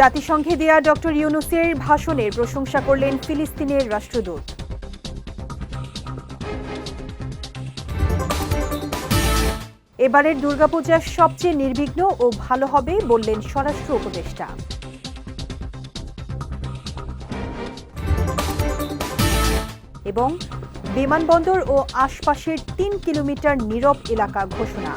জাতিসংঘে দেয়া ডক্টর ইউনুসের ভাষণের প্রশংসা করলেন ফিলিস্তিনের রাষ্ট্রদূত। এবারের দুর্গাপূজা সবচেয়ে নির্বিঘ্ন ও ভালো হবে বললেন স্বরাষ্ট্র উপদেষ্টা। এবং বিমানবন্দর ও আশপাশের তিন কিলোমিটার নীরব এলাকা ঘোষণা।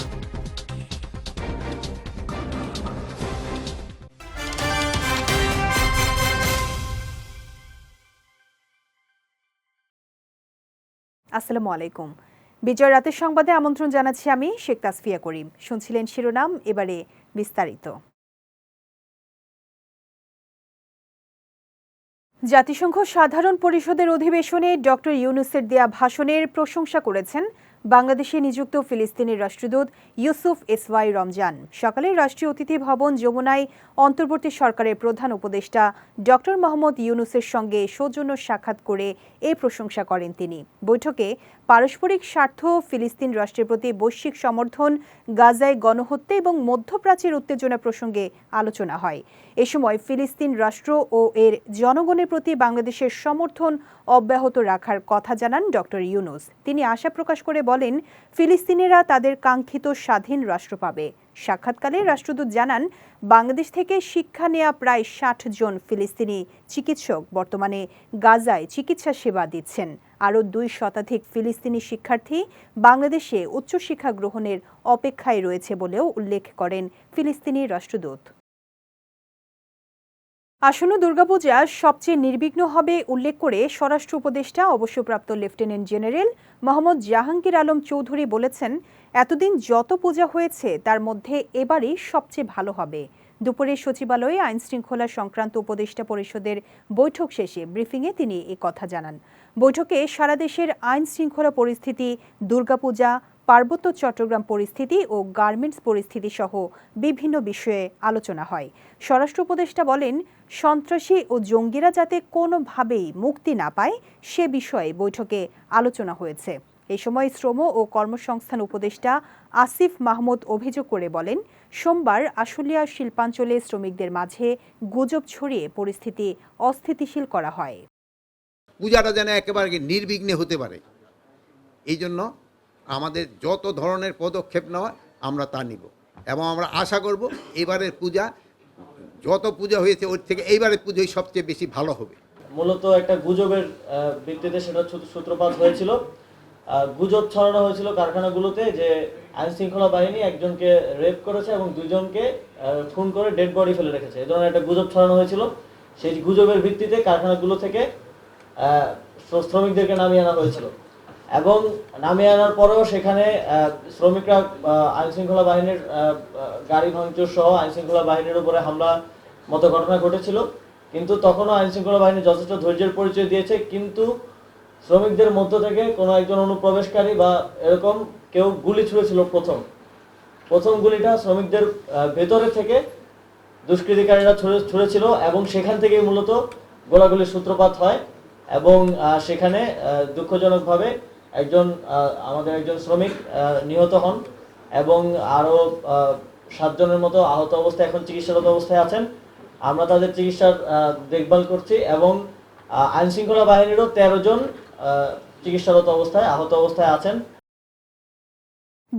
আসসালামু আলাইকুম। বিজয় রাতের সংবাদে আমন্ত্রণ জানাচ্ছি আমি শেখ তাসফিয়া করিম। শুনছিলেন শিরোনাম, এবারে বিস্তারিত। জাতিসংঘ সাধারণ পরিষদের অধিবেশনে ডক্টর ইউনুসের দেয়া ভাষণের প্রশংসা করেছেন বাংলাদেশে নিযুক্ত ফিলিস্তিনের রাষ্ট্রদূত ইউসুফ এসওয়াই রমজান। সকালে রাষ্ট্রীয় অতিথি ভবন যমুনায় অন্তর্বর্তী সরকারের প্রধান উপদেষ্টা ডক্টর মোহাম্মদ ইউনুসের সঙ্গে সৌজন্য সাক্ষাৎ করে এ প্রশংসা করেন তিনি। বৈঠকে পারস্পরিক স্বার্থ, ফিলিস্তিন রাষ্ট্রের প্রতি বৈশ্বিক সমর্থন, গাজায় গণহত্যা এবং মধ্যপ্রাচ্যের উত্তেজনা প্রসঙ্গে আলোচনা হয়। এ সময় ফিলিস্তিন রাষ্ট্র ও এর জনগণের প্রতি বাংলাদেশের সমর্থন অব্যাহত রাখার কথা জানান ডক্টর ইউনুস। তিনি আশা প্রকাশ করে বলেন, ফিলিস্তিনিরা তাদের কাঙ্ক্ষিত স্বাধীন রাষ্ট্র পাবে। সাক্ষাৎকালে রাষ্ট্রদূত জানান, বাংলাদেশ থেকে শিক্ষা নেওয়া প্রায় ষাট জন ফিলিস্তিনি চিকিৎসক বর্তমানে গাজায় চিকিৎসা সেবা দিচ্ছেন। আরও দুই শতাধিক ফিলিস্তিনি শিক্ষার্থী বাংলাদেশে উচ্চশিক্ষা গ্রহণের অপেক্ষায় রয়েছে বলেও উল্লেখ করেন ফিলিস্তিনি রাষ্ট্রদূত। আসন্ন দুর্গাপূজা সবচেয়ে নির্বিঘ্ন হবে উল্লেখ করে স্বরাষ্ট্র উপদেষ্টা, অবসরপ্রাপ্ত লেফটেন্যান্ট জেনারেল মোহাম্মদ জাহাঙ্গীর আলম চৌধুরী বলেছেন, এতদিন যত পূজা হয়েছে তার মধ্যে এবারই সবচেয়ে ভালো হবে। দুপুরে সচিবালয়ে আইনশৃঙ্খলা সংক্রান্ত উপদেষ্টা পরিষদের বৈঠক শেষে ব্রিফিংয়ে তিনি এ কথা জানান। বৈঠকে সারা দেশের আইন শৃঙ্খলা পরিস্থিতি, দুর্গাপূজা, পার্বত্য চট্টগ্রাম পরিস্থিতি ও গার্মেন্টস পরিস্থিতি সহ বিভিন্ন বিষয়ে আলোচনা হয়। স্বরাষ্ট্র উপদেষ্টা বলেন, সন্ত্রাসী ও জঙ্গিরা যাতে কোনোভাবেই মুক্তি না পায়, সে বিষয়ে বৈঠকে আলোচনা হয়েছে। এ সময় শ্রম ও কর্মসংস্থান উপদেষ্টা আসিফ মাহমুদ অভিযোগ করে বলেন, সোমবার আশুলিয়া শিল্পাঞ্চলে শ্রমিকদের মাঝে গুজব ছড়িয়ে পরিস্থিতি অস্থিতিশীল করা হয়। পূজাটা যেন একেবারে নির্বিঘ্নে হতে পারে। এই জন্য আমাদের যত ধরনের পদক্ষেপ নেওয়া আমরা তা নিব এবং আমরা আশা করব এবারের পূজা, যত পূজা হয়েছে ওর থেকে এইবারের পুজোই সবচেয়ে বেশি ভালো হবে। মূলত একটা গুজবের ভিত্তিতে সেটা সূত্র- সূত্রপাত হয়েছিল। গুজব ছড়ানো হয়েছিল কারখানাগুলোতে যে আইন শৃঙ্খলা বাহিনী একজনকে রেপ করেছে এবং দুজনকে খুন করে ডেড বডি ফেলে রেখেছে। এই ধরনের একটা গুজব ছড়ানো হয়েছিল। সেই গুজবের ভিত্তিতে কারখানাগুলো থেকে শ্রমিকদেরকে নামিয়ে আনা হয়েছিল। এবং নামিয়ে আনার পরেও সেখানে শ্রমিকরা আহ, আইন শৃঙ্খলা বাহিনীর গাড়ি ভাঙচুর সহ আইন শৃঙ্খলা বাহিনীর উপরে হামলা মতো ঘটনা ঘটেছিল। কিন্তু তখনও আইন শৃঙ্খলা বাহিনী যথেষ্ট ধৈর্যের পরিচয় দিয়েছে। কিন্তু শ্রমিকদের মধ্য থেকে কোনো একজন অনুপ্রবেশকারী বা এরকম কেউ গুলি ছুঁড়েছিল প্রথম। প্রথম গুলিটা শ্রমিকদের ভেতরে থেকে দুষ্কৃতিকারীরা ছুঁড়ে ছুঁড়েছিল এবং সেখান থেকেই মূলত গোলাগুলির সূত্রপাত হয়। এবং সেখানে দুঃখজনকভাবে একজন আমাদের একজন শ্রমিক নিহত হন এবং আরও সাতজনের মতো আহত অবস্থায় এখন চিকিৎসারত অবস্থায় আছেন। আমরা তাদের চিকিৎসার দেখভাল করছি এবং আইনশৃঙ্খলা বাহিনীরও তেরো জন চিকিৎসারত অবস্থায়, আহত অবস্থায় আছেন।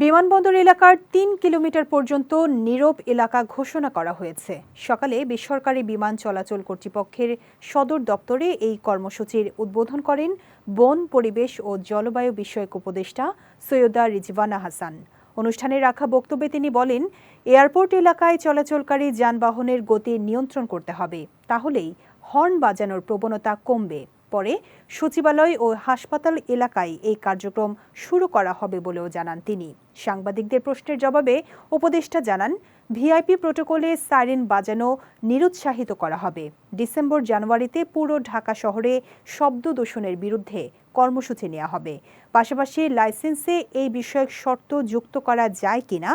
বিমানবন্দর এলাকার তিন কিলোমিটার পর্যন্ত নীরব এলাকা ঘোষণা করা হয়েছে। সকালে বেসরকারি বিমান চলাচল কর্তৃপক্ষের সদর দপ্তরে এই কর্মসূচির উদ্বোধন করেন বন, পরিবেশ ও জলবায়ু বিষয়ক উপদেষ্টা সৈয়দা রিজওয়ানা হাসান। অনুষ্ঠানে রাখা বক্তব্যে তিনি বলেন, এয়ারপোর্ট এলাকায় চলাচলকারী যানবাহনের গতি নিয়ন্ত্রণ করতে হবে। তাহলেই হর্ন বাজানোর প্রবণতা কমবে। পরে সচিবালয় ও হাসপাতাল এলাকায় এই কার্যক্রম শুরু করা হবে বলেও জানান তিনি। সাংবাদিকদের প্রশ্নের জবাবে উপদেষ্টা জানান, ভিআইপি প্রোটোকলে সাইরেন বাজানো নিরুৎসাহিত করা হবে। ডিসেম্বর জানুয়ারিতে পুরো ঢাকা শহরে শব্দ দূষণের বিরুদ্ধে কর্মসূচি নেওয়া হবে। পাশাপাশি লাইসেন্সে এই বিষয়ক শর্ত যুক্ত করা যায় কিনা,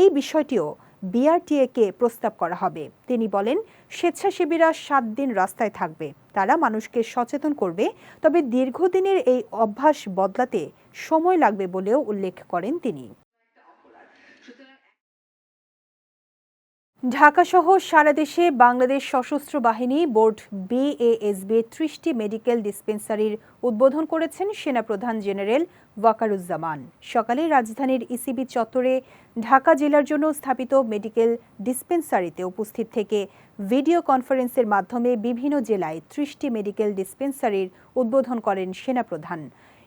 এই বিষয়টিও বিআরটিএ কে প্রস্তাব করা হবে। তিনি বলেন, স্বেচ্ছাসেবীরা সাত দিন রাস্তায় থাকবে। তারা মানুষকে সচেতন করবে, তবে দীর্ঘদিনের এই অভ্যাস বদলাতে সময় লাগবে বলেও উল্লেখ করেন তিনি। ঢাকাসহ সারা দেশে বাংলাদেশ সশস্ত্র বাহিনী বোর্ড বিএএসবি ত্রিশটি মেডিকেল ডিসপেন্সারির উদ্বোধন করেছেন সেনাপ্রধান জেনারেল ওয়াকারুজ্জামান। সকালে রাজধানীর ইসিবি চত্বরে ঢাকা জেলার জন্য স্থাপিত মেডিকেল ডিসপেন্সারিতে উপস্থিত থেকে ভিডিও কনফারেন্সের মাধ্যমে বিভিন্ন জেলায় ত্রিশটি মেডিকেল ডিসপেন্সারির উদ্বোধন করেন সেনাপ্রধান।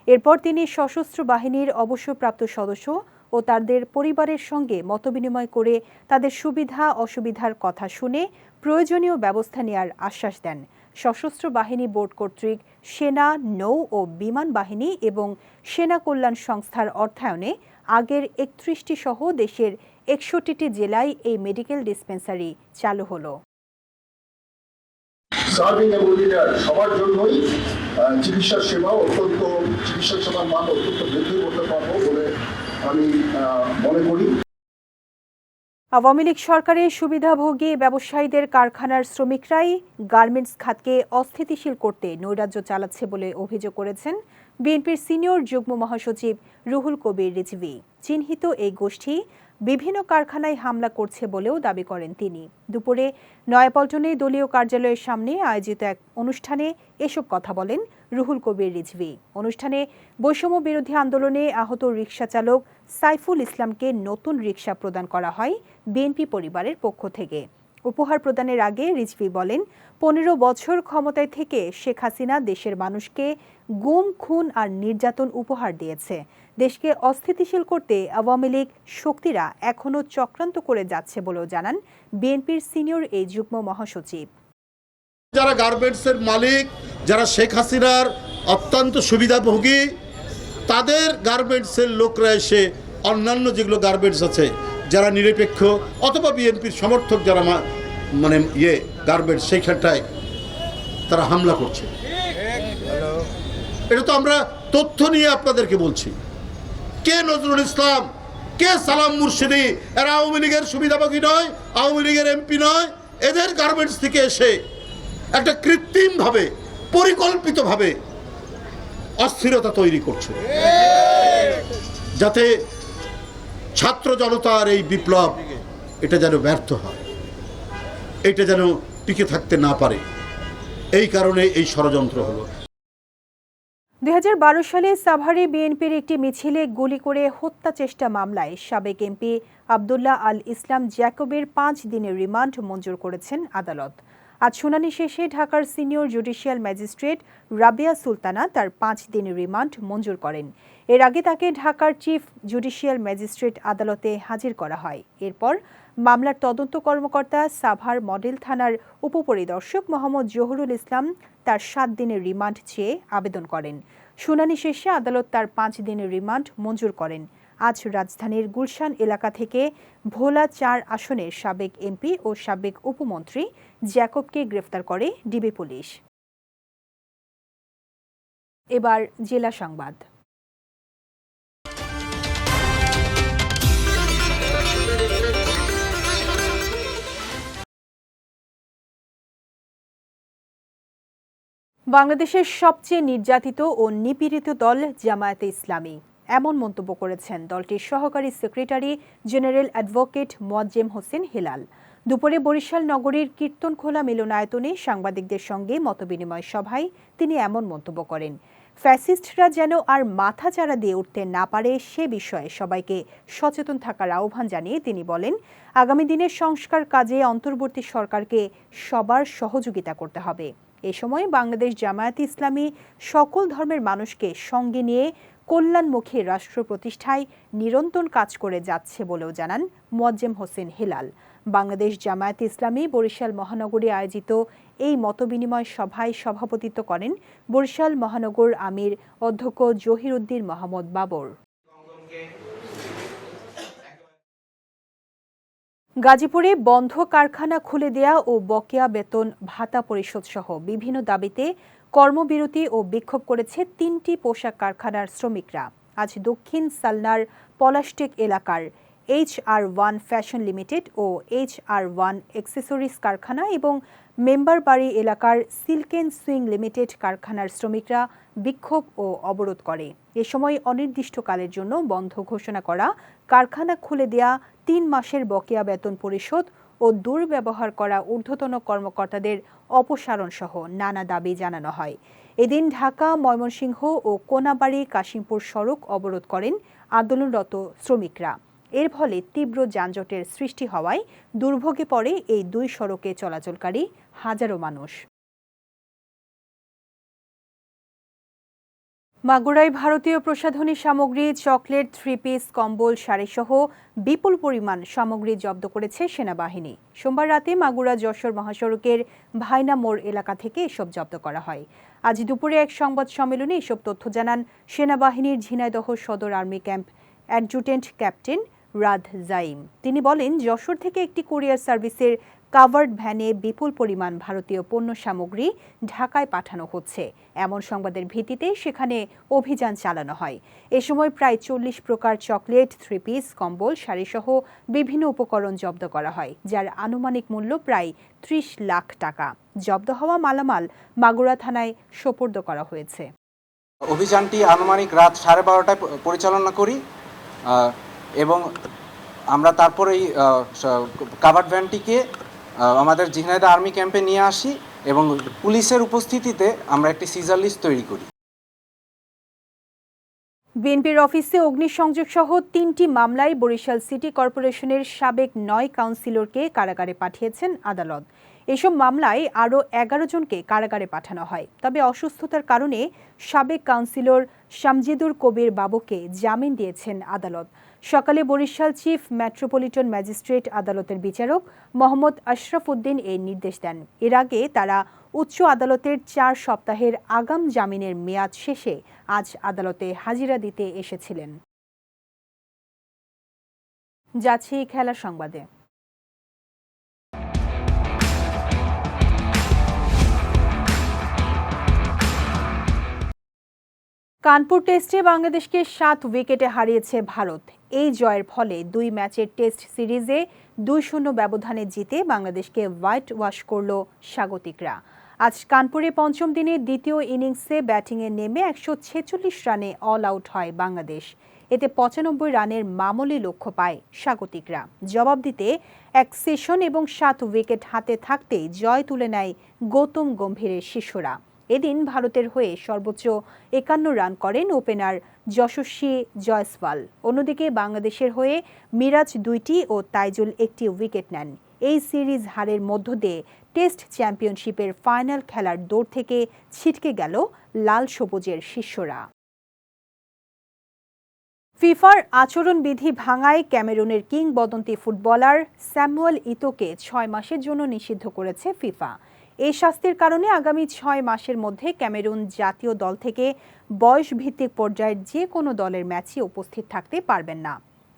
এরপর তিনি সশস্ত্র বাহিনীর অবসরপ্রাপ্ত সদস্য ও তাদের পরিবারের সঙ্গে মতবিনিময় করে তাদের সুবিধা, অসুবিধার কথা শুনে প্রয়োজনীয় ব্যবস্থা নেওয়ার আশ্বাস দেন। সশস্ত্র বাহিনী বোর্ড কর্তৃক সেনা, নৌ ও বিমান বাহিনী এবং সেনা কল্যাণ সংস্থার অর্থায়নে আগের একত্রিশটি সহ দেশের একষট্টিটি জেলায় এই মেডিকেল ডিসপেন্সারি চালু হলো। সবার জন্যই চিকিৎসা সেবা অত্যন্ত, চিকিৎসা সেবার মান অত্যন্ত বৃদ্ধি করতে পারব আওয়ামী লীগ সরকারের সুবিধাভোগী ব্যবসায়ীদের কারখানার শ্রমিকরাই গার্মেন্টস খাতকে অস্থিতিশীল করতে নৈরাজ্য চালাচ্ছে বলে অভিযোগ করেছেন বিএনপির সিনিয়র যুগ্ম মহাসচিব রুহুল কবির রিজভি। চিহ্নিত এই গোষ্ঠী বিভিন্ন কারখানায় হামলা করছে বলেও দাবি করেন তিনি। দুপুরে নয়াপল্টনে দলীয় কার্যালয়ের সামনে আয়োজিত এক অনুষ্ঠানে এসব কথা বলেন রুহুল কবির রিজভি। অনুষ্ঠানে বৈষম্য বিরোধী আন্দোলনে আহত রিকশা চালক সাইফুল ইসলামকে নতুন রিকশা প্রদান করা হয় বিএনপি পরিবারের পক্ষ থেকে। উপহার প্রদানের আগে রিজভি বলেন, পনেরো বছর ক্ষমতায় থেকে শেখ হাসিনা দেশের মানুষকে গুম, খুন আর নির্যাতন উপহার দিয়েছে। দেশকে অস্থিতিশীল করতে আওয়ামী লীগ শক্তিরা এখনও চক্রান্ত করে যাচ্ছে বলেও জানান বিএনপির সিনিয়র এই যুগ্ম মহাসচিব। যারা গার্মেন্টসের মালিক, যারা শেখ হাসিনার অত্যন্ত সুবিধাভোগী, তাদের গার্মেন্টসের লোকরা এসে অন্যান্য যেগুলো গার্মেন্টস আছে যারা নিরপেক্ষ অথবা বিএনপির সমর্থক যারা মানে ইয়ে গার্মেন্টস, সেইখানটায় তারা হামলা করছে। এটা তো আমরা তথ্য নিয়ে আপনাদেরকে বলছি। কে নজরুল ইসলাম, কে সালাম মুর্শিদি, এরা আওয়ামী লীগের সুবিধাভোগী নয়, আওয়ামী লীগের এমপি নয়, এদের গার্মেন্টস থেকে এসে একটা কৃত্রিমভাবে, পরিকল্পিতভাবে অস্থিরতা তৈরি করছে। যাতে ছাত্র জনতার এই বিপ্লব, এটা যেন ব্যর্থ হয়, এটা যেন টিকে থাকতে না পারে, এই কারণে এই ষড়যন্ত্র হলো। দুই সালে সাভারে বিএনপির একটি মিছিলে গুলি করে হত্যা চেষ্টা মামলায় সাবেক এমপি আবদুল্লাহ আল ইসলাম জ্যাকবের পাঁচ দিনের রিমান্ড মঞ্জুর করেছেন আদালত। আজ শুনানি শেষে ঢাকার senior judicial magistrate Rabia Sultana তার পাঁচ দিনের রিমান্ড মঞ্জুর করেন। এর আগে তাকে ঢাকার চিফ জুডিশিয়াল ম্যাজিস্ট্রেট আদালতে হাজির করা হয়। এরপর মামলার তদন্ত কর্মকর্তা সাভার মডেল থানার উপপরিদর্শক মোহাম্মদ জহুরুল ইসলাম তার সাত দিনের রিমান্ড চেয়ে আবেদন করেন। শুনানি শেষে আদালত তার পাঁচ দিনের রিমান্ড মঞ্জুর করেন। আজ রাজধানীর গুলশান এলাকা থেকে ভোলা চার আসনের সাবেক এমপি ও সাবেক উপমন্ত্রী জ্যাকবকে গ্রেফতার করে ডিবি পুলিশ। এবার জেলা সংবাদ। বাংলাদেশের সবচেয়ে নির্যাতিত ও নিপীড়িত দল জামায়াতে ইসলামী। এমন মন্তব্য করেছেন দলটির সহকারী secretary general advocate Moazzem Hossain Helal. দুপুরে বরিশাল নগরীর কীর্তনখোলা মিলনায়তনে সাংবাদিকদের সঙ্গে মতবিনিময় সভায় তিনি এমন মন্তব্য করেন, ফ্যাসিস্টরা যেন আর মাথা চাড়া দিয়ে উঠতে না পারে সে বিষয়ে সবাইকে সচেতন থাকার আহ্বান জানিয়ে তিনি বলেন, আগামী দিনের সংস্কার কাজে অন্তর্বর্তী সরকারকে সবার সহযোগিতা করতে হবে। এ সময় বাংলাদেশ জামায়াতে ইসলামী সকল ধর্মের মানুষকে সঙ্গে নিয়ে কল্যাণমুখী রাষ্ট্র প্রতিষ্ঠায় নিরন্তর কাজ করে যাচ্ছে বলেও জানান মোয়াজ্জেম হোসেন হেলাল। বাংলাদেশ জামায়াতে ইসলামী বরিশাল মহানগরে আয়োজিত এই মতবিনিময় সভায় সভাপতিত্ব করেন বরিশাল মহানগর আমির অধ্যক্ষ জহির উদ্দিন মোহাম্মদ বাবর। গাজীপুরে বন্ধ কারখানা খুলে দেয়া ও বকেয়া বেতন ভাতা পরিশোধ সহ বিভিন্ন দাবিতে কর্মবিরতি ও বিক্ষোভ করেছে তিনটি পোশাক কারখানার শ্রমিকরা। আজ দক্ষিণ সালনার পলাশটেক এলাকার H R one fashion limited ও এইচ আর ওয়ান অ্যাক্সেসরিজ কারখানা এবং মেম্বার বাড়ি এলাকার সিল্কেন সুইং লিমিটেড কারখানার শ্রমিকরা বিক্ষোভ ও অবরোধ করে। এ সময় অনির্দিষ্টকালের জন্য বন্ধ ঘোষণা করা কারখানা খুলে দেয়া, তিন মাসের বকেয়া বেতন পরিশোধ ও দুর্ব্যবহার করা ঊর্ধ্বতন কর্মকর্তাদের অপসারণ সহ নানা দাবি জানানো হয়। এদিন ঢাকা, ময়মনসিংহ ও কোনাবাড়ি, কাশিমপুর সড়ক অবরোধ করেন আন্দোলনরত শ্রমিকরা। এর ফলে তীব্র যানজটের সৃষ্টি হওয়ায় দুর্ভোগে পড়ে এই দুই সড়কে চলাচলকারী হাজারো মানুষ। মাগুরায় ভারতীয় প্রসাধনী সামগ্রী, চকলেট থ্রি পিস কম্বল শাড়িসহ বিপুল পরিমাণ সামগ্রী জব্দ করেছে সেনাবাহিনী। সোমবার রাতে মাগুরা যশোর মহাসড়কের ভাইনা মোড় এলাকা থেকে এসব জব্দ করা হয়। আজ দুপুরে এক সংবাদ সম্মেলনে এসব তথ্য জানান সেনাবাহিনীর ঝিনাইদহ সদর army camp adjutant captain Radh Zaim. তিনি বলেন, যশোর থেকে একটি কুরিয়ার সার্ভিসের কাভার্ড ভ্যানে বিপুল পরিমাণ ভারতীয় পণ্য সামগ্রী ঢাকায় পাঠানো হচ্ছে। এমন সংবাদের ভিত্তিতে সেখানে অভিযান চালানো হয়। এ সময় প্রায় চল্লিশ প্রকার চকলেট, থ্রি পিস, কম্বল, শাড়িসহ বিভিন্ন উপকরণ জব্দ করা হয়, যার আনুমানিক মূল্য প্রায় ত্রিশ লাখ টাকা। জব্দ হওয়া মালামাল মাগুরা থানায় সোপর্দ করা হয়েছে। অভিযানটি আনুমানিক রাত সাড়ে বারোটায় পরিচালনা করি এবং আমরা তারপরেই কাভার্ড ভ্যানটিকে আমাদের ঝিনাইদা আর্মি ক্যাম্পে নিয়ে আসি এবং পুলিশের উপস্থিতিতে আমরা একটি সিজার লিস্ট তৈরি করি। বিএনপির অফিসে অগ্নিসংযোগ সহ তিনটি মামলায় বরিশাল সিটি কর্পোরেশনের সাবেক নয় কাউন্সিলরকে কারাগারে পাঠিয়েছেন আদালত। এসব মামলায় আরও এগারো জনকে কারাগারে পাঠানো হয়। তবে অসুস্থতার কারণে সাবেক কাউন্সিলর শামজিদুর কবির বাবুকে জামিন দিয়েছেন আদালত। সকালে বরিশাল চিফ মেট্রোপলিটন ম্যাজিস্ট্রেট আদালতের বিচারক মোহাম্মদ আশরাফ উদ্দিন এই নির্দেশ দেন। এর আগে তারা উচ্চ আদালতের চার সপ্তাহের আগাম জামিনের মেয়াদ শেষে আজ আদালতে হাজিরা দিতে এসেছিলেন। যাচ্ছি খেলা সংবাদে। কানপুর টেস্টে বাংলাদেশকে সাত উইকেটে হারিয়েছে ভারত। এই জয়ের ফলে দুই ম্যাচের টেস্ট সিরিজে দুই শূন্য ব্যবধানে জিতে বাংলাদেশকে হোয়াইট ওয়াশ করল স্বাগতিকরা। আজ কানপুরে পঞ্চম দিনে দ্বিতীয় ইনিংসে ব্যাটিংয়ে নেমে একশো ছেচল্লিশ রানে অল আউট হয় বাংলাদেশ। এতে পঁচানব্বই রানের মামুলি লক্ষ্য পায় স্বাগতিকরা। জবাব দিতে এক সেশন এবং সাত উইকেট হাতে থাকতেই জয় তুলে নেয় গৌতম গম্ভীরের শিষ্যরা এদিন ভারতের হয়ে সর্বোচ্চ একান্ন রান করেন ওপেনার যশস্বী জয়সওয়াল। অন্যদিকে বাংলাদেশের হয়ে মিরাজ দুইটি ও তাইজুল একটি উইকেট নেন। এই সিরিজ হারের মধ্য দিয়ে টেস্ট চ্যাম্পিয়নশিপের ফাইনাল খেলার দৌড় থেকে ছিটকে গেল লাল সবুজের শিষ্যরা। ফিফার আচরণবিধি ভাঙায় ক্যামেরুনের কিংবদন্তি ফুটবলার স্যামুয়েল ইতোকে ছয় মাসের জন্য নিষিদ্ধ করেছে ফিফা। এই শাস্তির কারণে আগামী ছয় মাসের মধ্যে ক্যামেরুন জাতীয় দল থেকে বয়স ভিত্তিক পর্যায়ের যে কোনো দলের ম্যাচে উপস্থিত থাকতে পারবেন না।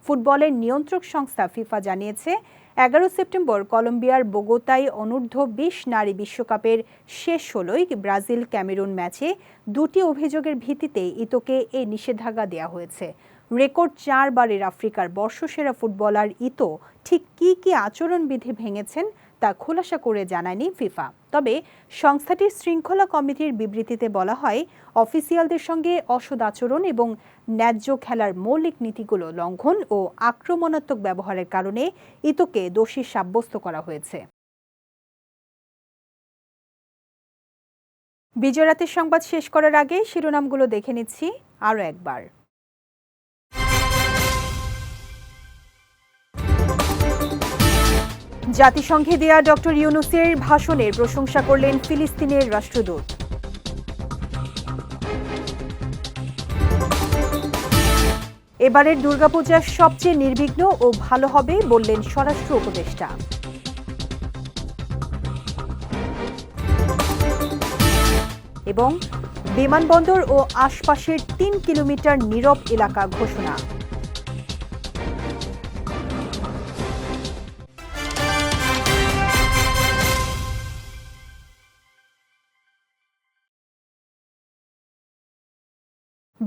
ফুটবলের নিয়ন্ত্রক সংস্থা ফিফা জানিয়েছে, এগারো সেপ্টেম্বর কলম্বিয়ার বোগোতায় অনূর্ধ্ব বিশ নারী বিশ্বকাপের শেষ ষোলোই ব্রাজিল ক্যামেরুন ম্যাচে দুটি অভিযোগের ভিত্তিতে ইতোকে এই নিষেধাজ্ঞা দেওয়া হয়েছে। রেকর্ড চারবারের আফ্রিকার বর্ষসেরা ফুটবলার ইতো ঠিক কী কী আচরণবিধি ভেঙেছেন তা খোলাসা করে জানায়নি ফিফা। তবে সংস্থাটির শৃঙ্খলা কমিটির বিবৃতিতে বলা হয়, অফিসিয়ালদের সঙ্গে অসদ আচরণ এবং ন্যায্য খেলার মৌলিক নীতিগুলো লঙ্ঘন ও আক্রমণাত্মক ব্যবহারের কারণে ইতোকে দোষী সাব্যস্ত করা হয়েছে। বিজয়রাতের সংবাদ শেষ করার আগে শিরোনামগুলো দেখে নিচ্ছি আরও একবার। জাতিসংঘে দেয়া ডক্টর ইউনুসের ভাষণের প্রশংসা করলেন ফিলিস্তিনের রাষ্ট্রদূত। এবারের দুর্গাপূজা সবচেয়ে নির্বিঘ্ন ও ভালো হবে বললেন স্বরাষ্ট্র উপদেষ্টা। এবং বিমানবন্দর ও আশপাশের তিন কিলোমিটার নীরব এলাকা ঘোষণা।